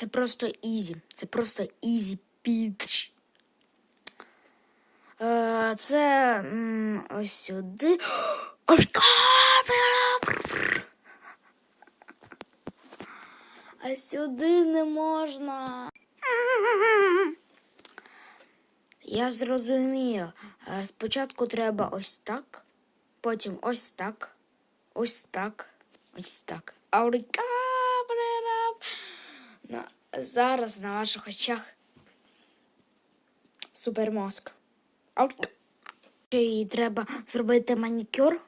Це просто ізі. Це просто ізі піч. Е, Це ось сюди. А сюди не можна. Я зрозумію. Е, Спочатку треба ось так, потім ось так, ось так, ось так. Аурикабрера. На, зараз на ваших очах супермозк. Аурика. Ще треба зробити манікюр.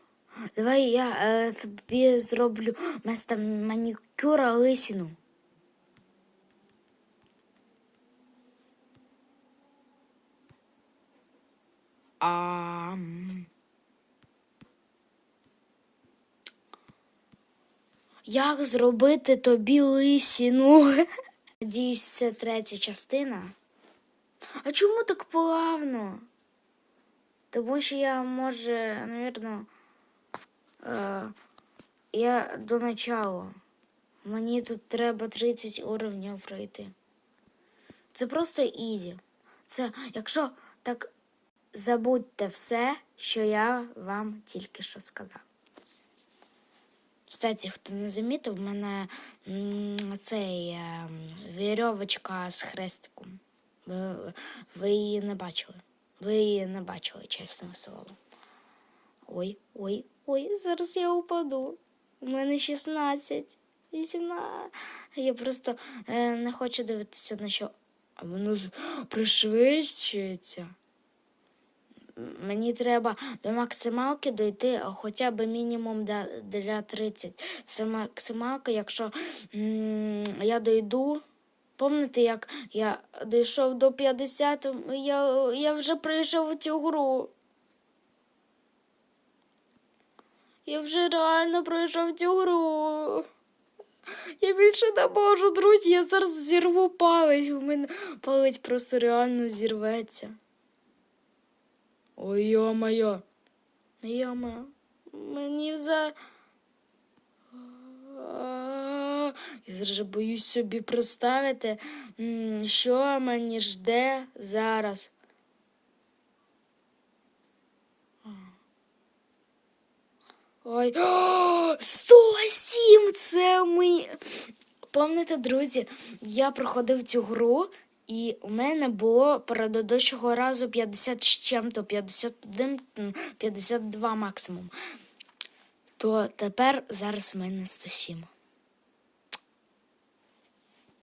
Давай я е, тобі зроблю вместо манікюра лисину. А... Як зробити тобі лисіну? Надіюсь, це третя частина. А чому так плавно? Тому що я, може, навірно, е, я до начала. Мені тут треба 30 уровнів пройти. Це просто ізі. Це, якщо так забудьте все, що я вам тільки що сказав. Кстати, хто не замітив, в мене цей е, вірьовочка з хрестиком. Ви, ви її не бачили. Ви її не бачили, чесне слово. Ой, ой, ой, зараз я упаду. У мене 16, 18. Я просто е, не хочу дивитися на що. А воно пришвидшується. Мені треба до максималки дойти хоча б мінімум для, для 30. Це максималка, якщо я дойду. Пам'ятаєте, як я дійшов до 50, я, я вже пройшов цю гру. Я вже реально пройшов цю гру. Я більше не можу, друзі, я зараз зірву палець. У мене палець просто реально зірветься. Ой, йо-моє. Йо-моє. Мені за. Я зараз боюсь собі представити, що мені жде зараз. Ой, о, 107! Це ми. Пам'ятаєте, друзі, я проходив цю гру, і у мене було передодущого разу 50 з чим-то, 51, м, 52 максимум. То тепер зараз в мене 107.